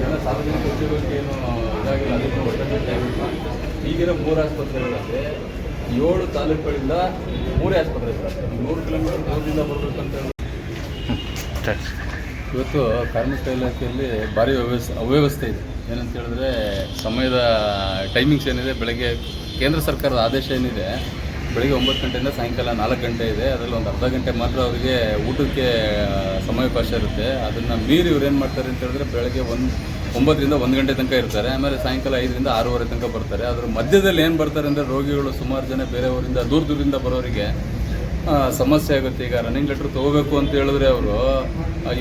ಜನ ಸಾರ್ವಜನಿಕ ಉದ್ಯೋಗಕ್ಕೆ ಏನು ಇದಾಗಿಲ್ಲ, ಅದಕ್ಕೆ ದಯವಿಟ್ಟು ಈಗಿರೋ ಮೂರು ಆಸ್ಪತ್ರೆಗಳಲ್ಲಿ ಏಳು ತಾಲೂಕುಗಳಿಂದ ಮೂರೇ ಆಸ್ಪತ್ರೆ ನೂರು ಕಿಲೋಮೀಟರ್ ದೂರದಿಂದ ಬರಬೇಕಂತ ಇವತ್ತು ಕಾರ್ಮಿಕ ಇಲಾಖೆಯಲ್ಲಿ ಭಾರಿ ವ್ಯವಸ್ಥೆ ಅವ್ಯವಸ್ಥೆ ಇದೆ. ಏನಂತ ಹೇಳಿದ್ರೆ ಸಮಯದ ಟೈಮಿಂಗ್ಸ್ ಏನಿದೆ, ಬೆಳಗ್ಗೆ ಕೇಂದ್ರ ಸರ್ಕಾರದ ಆದೇಶ ಏನಿದೆ ಬೆಳಗ್ಗೆ ಒಂಬತ್ತು ಗಂಟೆಯಿಂದ ಸಾಯಂಕಾಲ ನಾಲ್ಕು ಗಂಟೆ ಇದೆ. ಅದರಲ್ಲಿ ಒಂದು ಅರ್ಧ ಗಂಟೆ ಮಾತ್ರ ಅವರಿಗೆ ಊಟಕ್ಕೆ ಸಮಯ ಸಮಯಾವಕಾಶ ಇರುತ್ತೆ. ಅದನ್ನು ಮೀರಿ ಇವ್ರು ಏನು ಮಾಡ್ತಾರೆ ಅಂತ ಹೇಳಿದ್ರೆ ಬೆಳಗ್ಗೆ ಒಂದು, ಒಂಬತ್ತರಿಂದ ಒಂದು ಗಂಟೆ ತನಕ ಇರ್ತಾರೆ. ಆಮೇಲೆ ಸಾಯಂಕಾಲ ಐದರಿಂದ ಆರೂವರೆ ತನಕ ಬರ್ತಾರೆ. ಅದ್ರ ಮಧ್ಯದಲ್ಲಿ ಏನು ಬರ್ತಾರೆ ಅಂದರೆ ರೋಗಿಗಳು ಸುಮಾರು ಜನ ಬೇರೆಯವರಿಂದ, ದೂರ ದೂರದಿಂದ ಬರೋರಿಗೆ ಸಮಸ್ಯೆ ಆಗುತ್ತೆ. ಈಗ ರನ್ನಿಂಗ್ ಲೆಟ್ರ್ ತೊಗೋಬೇಕು ಅಂತ ಹೇಳಿದ್ರೆ ಅವರು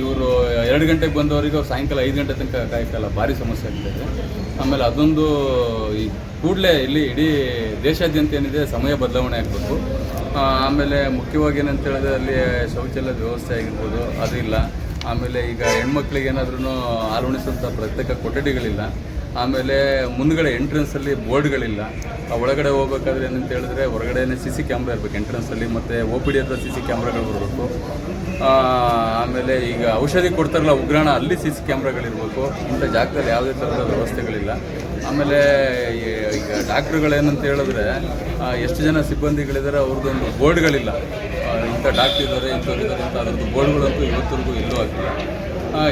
ಇವರು ಎರಡು ಗಂಟೆಗೆ ಬಂದವರಿಗೆ ಅವ್ರು ಸಾಯಂಕಾಲ ಐದು ಗಂಟೆ ತನಕ ಕಾಯ್ಕಲ್ಲ ಭಾರಿ ಸಮಸ್ಯೆ ಆಗ್ತದೆ ಆಮೇಲೆ ಅದೊಂದು ಈ ಕೂಡಲೇ ಇಲ್ಲಿ ಇಡೀ ದೇಶಾದ್ಯಂತ ಏನಿದೆ, ಸಮಯ ಬದಲಾವಣೆ ಆಗಬೇಕು. ಆಮೇಲೆ ಮುಖ್ಯವಾಗಿ ಏನಂತ ಹೇಳಿದ್ರೆ ಅಲ್ಲಿ ಶೌಚಾಲಯದ ವ್ಯವಸ್ಥೆ ಆಗಿರ್ಬೋದು, ಅದು ಇಲ್ಲ. ಆಮೇಲೆ ಈಗ ಹೆಣ್ಮಕ್ಳಿಗೆ ಏನಾದ್ರೂ ಆಲೋಣಿಸುವಂಥ ಪ್ರತ್ಯೇಕ ಕೊಠಡಿಗಳಿಲ್ಲ. ಆಮೇಲೆ ಮುಂದ್ಗಡೆ ಎಂಟ್ರೆನ್ಸಲ್ಲಿ ಬೋರ್ಡ್ಗಳಿಲ್ಲ. ಒಳಗಡೆ ಹೋಗ್ಬೇಕಾದ್ರೆ ಏನಂತ ಹೇಳಿದ್ರೆ ಹೊರಗಡೆನೇ ಸಿ ಸಿ ಕ್ಯಾಮ್ರಾ ಇರಬೇಕು ಎಂಟ್ರೆನ್ಸಲ್ಲಿ ಮತ್ತು ಓ ಪಿ ಡಿ ಹತ್ರ ಸಿ ಸಿ ಕ್ಯಾಮ್ರಾಗಳು ಬರಬೇಕು. ಆಮೇಲೆ ಈಗ ಔಷಧಿ ಕೊಡ್ತಾರಲ್ಲ ಉಗ್ರಾಣ ಅಲ್ಲಿ ಸಿ ಸಿ ಕ್ಯಾಮ್ರಾಗಳಿರ್ಬೇಕು. ಇಂಥ ಜಾಗದಲ್ಲಿ ಯಾವುದೇ ಥರದ ವ್ಯವಸ್ಥೆಗಳಿಲ್ಲ. ಆಮೇಲೆ ಈಗ ಡಾಕ್ಟ್ರುಗಳೇನಂತ ಹೇಳಿದ್ರೆ ಎಷ್ಟು ಜನ ಸಿಬ್ಬಂದಿಗಳಿದ್ದಾರೆ ಅವ್ರದ್ದೊಂದು ಬೋರ್ಡ್ಗಳಿಲ್ಲ. ಇಂಥ ಡಾಕ್ಟ್ರ್ ಇದ್ದಾರೆ, ಇಂಥವ್ರು ಇದ್ದಾರೆ ಅಂತ ಅದರದ್ದು ಬೋರ್ಡ್ಗಳಂತೂ ಇವತ್ತರೆಗೂ ಎಲ್ಲೂ ಆಗಿಲ್ಲ.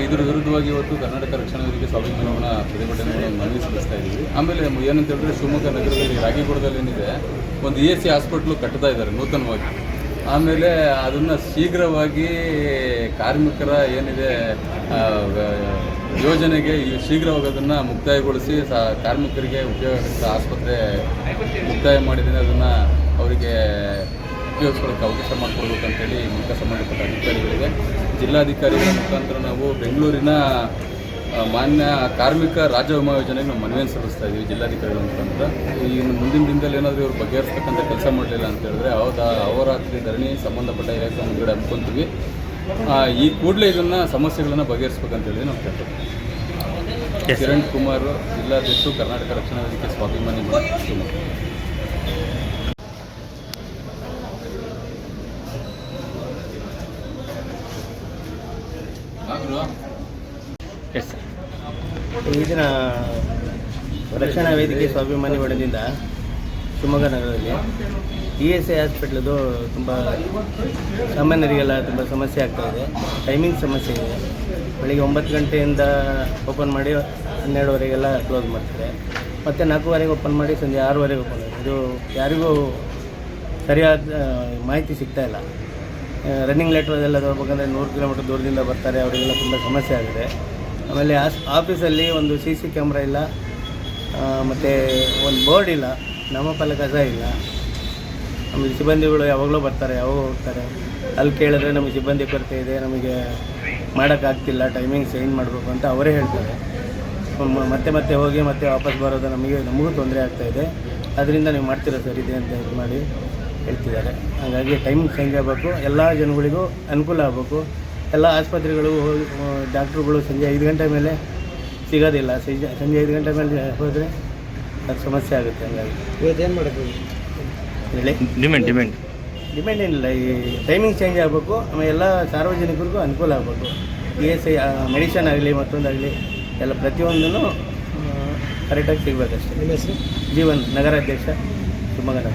ಇದ್ರ ವಿರುದ್ಧವಾಗಿ ಇವತ್ತು ಕರ್ನಾಟಕ ರಕ್ಷಣಾ ವೇದಿಕೆ ಸ್ವಾಭಿಮಾನವನ್ನು ಪ್ರತಿಭಟನೆ ಮನವಿ ಸಲ್ಲಿಸ್ತಾ ಇದ್ದೀವಿ. ಆಮೇಲೆ ಏನಂತ ಹೇಳಿದ್ರೆ, ಶಿವಮೊಗ್ಗ ನಗರದಲ್ಲಿ ರಾಗಿಗೋಡದಲ್ಲಿ ಏನಿದೆ, ಒಂದು ಎಸ್ ಸಿ ಹಾಸ್ಪಿಟ್ಲು ಕಟ್ತಾ ಇದ್ದಾರೆ, ನೂತನವಾಗಿ. ಆಮೇಲೆ ಅದನ್ನು ಶೀಘ್ರವಾಗಿ ಕಾರ್ಮಿಕರ ಏನಿದೆ ಯೋಜನೆಗೆ ಶೀಘ್ರವಾಗಿ ಅದನ್ನು ಮುಕ್ತಾಯಗೊಳಿಸಿ ಕಾರ್ಮಿಕರಿಗೆ ಉಪಯೋಗ ಆಸ್ಪತ್ರೆ ಮುಕ್ತಾಯ ಮಾಡಿದರೆ ಅದನ್ನು ಅವರಿಗೆ ಉಪಯೋಗಿಸ್ಕೊಳ್ಳೋಕ್ಕೆ ಅವಕಾಶ ಮಾಡಿಕೊಡ್ಬೇಕಂತೇಳಿ ಮುಖ್ಯ ಸಂಬಂಧಪಟ್ಟ ಅಧಿಕಾರಿಗಳಿಗೆ, ಜಿಲ್ಲಾಧಿಕಾರಿಗಳ ಮುಖಾಂತರ ನಾವು ಬೆಂಗಳೂರಿನ ಮಾನ್ಯ ಕಾರ್ಮಿಕ ರಾಜ್ಯ ವಿಮಾ ಯೋಜನೆಗೆ ನಾವು ಮನವಿಯನ್ನು ಸಲ್ಲಿಸ್ತಾ ಇದ್ದೀವಿ ಜಿಲ್ಲಾಧಿಕಾರಿಗಳ ಮುಖಾಂತರ. ಈ ಮುಂದಿನ ದಿನದಲ್ಲಿ ಏನಾದರೂ ಇವರು ಬಗೆಹರಿಸ್ತಕ್ಕಂಥ ಕೆಲಸ ಮಾಡಲಿಲ್ಲ ಅಂತ ಹೇಳಿದ್ರೆ ಅವರ ಅವರಾತ್ರಿ ಧರಣಿ ಸಂಬಂಧಪಟ್ಟ ಇಲಾಖೆ ಮುಂದೆ ಹಮ್ಮಿಕೊಂತೀವಿ ಈ ಕೂಡಲೇ ಇದನ್ನು ಸಮಸ್ಯೆಗಳನ್ನು ಬಗೆಹರಿಸ್ಬೇಕಂತ ಹೇಳಿ ನಾವು ಕೇಳ್ತೀವಿ. ಕಿರಣ್ ಕುಮಾರ್ ಜಿಲ್ಲಾಧ್ಯಕ್ಷರು ಕರ್ನಾಟಕ ರಕ್ಷಣಾ ವೇದಿಕೆ ಸ್ವಾಭಿಮಾನಿ ಶಿವಮೊಗ್ಗ ಎಸ್ ಸರ್ ಈ ರಕ್ಷಣಾ ವೇದಿಕೆ ಸ್ವಾಭಿಮಾನಿ ಬಡದಿಂದ ಶಿವಮೊಗ್ಗ ನಗರದಲ್ಲಿ ಇ ಎಸ್ ಐ ಹಾಸ್ಪಿಟ್ಲದು ತುಂಬ ಸಾಮಾನ್ಯರಿಗೆಲ್ಲ ತುಂಬ ಸಮಸ್ಯೆ ಆಗ್ತಾ ಇದೆ. ಟೈಮಿಂಗ್ ಸಮಸ್ಯೆ ಇದೆ. ಬೆಳಿಗ್ಗೆ ಒಂಬತ್ತು ಗಂಟೆಯಿಂದ ಓಪನ್ ಮಾಡಿ ಹನ್ನೆರಡುವರೆಗೆಲ್ಲ ಕ್ಲೋಸ್ ಮಾಡ್ತಾರೆ. ಮತ್ತು ನಾಲ್ಕೂವರೆಗೆ ಓಪನ್ ಮಾಡಿ ಸಂಜೆ ಆರೂವರೆಗೆ ಓಪನ್ ಮಾಡಿ ಇದು ಯಾರಿಗೂ ಸರಿಯಾದ ಮಾಹಿತಿ ಸಿಗ್ತಾ ಇಲ್ಲ. ರನ್ನಿಂಗ್ ಲೆಟ್ರ್ ಅದೆಲ್ಲ ತಗೋಬೇಕಂದ್ರೆ ನೂರು ಕಿಲೋಮೀಟರ್ ದೂರದಿಂದ ಬರ್ತಾರೆ. ಅವರಿಗೆಲ್ಲ ತುಂಬ ಸಮಸ್ಯೆ ಆಗಿದೆ. ಆಮೇಲೆ ಆಫೀಸಲ್ಲಿ ಒಂದು ಸಿ ಸಿ ಕ್ಯಾಮ್ರಾ ಇಲ್ಲ ಮತ್ತು ಒಂದು ಬೋರ್ಡ್ ಇಲ್ಲ ನಾಮಫಲಕ ಸಹ ಇಲ್ಲ. ನಮಗೆ ಸಿಬ್ಬಂದಿಗಳು ಯಾವಾಗಲೂ ಬರ್ತಾರೆ ಯಾವಾಗ ಹೋಗ್ತಾರೆ. ಅಲ್ಲಿ ಕೇಳಿದ್ರೆ ನಮಗೆ ಸಿಬ್ಬಂದಿ ಕೊರತೆ ಇದೆ, ನಮಗೆ ಮಾಡೋಕ್ಕಾಗ್ತಿಲ್ಲ ಟೈಮಿಂಗ್ ಚೇಂಜ್ ಮಾಡಬೇಕು ಅಂತ ಅವರೇ ಹೇಳ್ತಾರೆ. ಮತ್ತೆ ಮತ್ತೆ ಹೋಗಿ ಮತ್ತೆ ವಾಪಸ್ ಬರೋದು ನಮಗೆ, ನಮಗೂ ತೊಂದರೆ ಆಗ್ತಾಯಿದೆ ಅದರಿಂದ ನೀವು ಮಾಡ್ತೀರಾ ಸರ್ ಇದೆ ಅಂತ ಇದು ಮಾಡಿ ಹೇಳ್ತಿದ್ದಾರೆ. ಹಾಗಾಗಿ ಟೈಮಿಂಗ್ ಚೇಂಜ್ ಆಗಬೇಕು, ಎಲ್ಲ ಜನಗಳಿಗೂ ಅನುಕೂಲ ಆಗಬೇಕು. ಎಲ್ಲ ಆಸ್ಪತ್ರೆಗಳು ಹೋಗಿ ಡಾಕ್ಟ್ರುಗಳು ಸಂಜೆ ಐದು ಗಂಟೆ ಮೇಲೆ ಸಿಗೋದಿಲ್ಲ. ಸಂಜೆ ಸಂಜೆ ಐದು ಗಂಟೆ ಮೇಲೆ ಹೋದರೆ ಅದು ಸಮಸ್ಯೆ ಆಗುತ್ತೆ ಹಂಗಾಗಿ. ಇವತ್ತೇನು ಮಾಡೋದು? ಹೇಳಿ. ಡಿಮ್ಯಾಂಡ್ ಡಿಮ್ಯಾಂಡ್ ಡಿಮ್ಯಾಂಡ್ ಏನಿಲ್ಲ. ಈ ಟೈಮಿಂಗ್ ಚೇಂಜ್ ಆಗಬೇಕು. ಆಮೇಲೆ ಎಲ್ಲ ಸಾರ್ವಜನಿಕರಿಗೂ ಅನುಕೂಲ ಆಗಬೇಕು. ಇ ಎಸ್ ಐ ಮೆಡಿಷನ್ ಆಗಲಿ ಮತ್ತೊಂದಾಗಲಿ ಎಲ್ಲ ಪ್ರತಿಯೊಂದೂ ಕರೆಕ್ಟಾಗಿ ಸಿಗಬೇಕಷ್ಟೇ. ನಿಮ್ಮ ಹೆಸರು? ಜೀವನ್ ನಗರಾಧ್ಯಕ್ಷ ಶಿವಮೊಗ್ಗ ನಗರ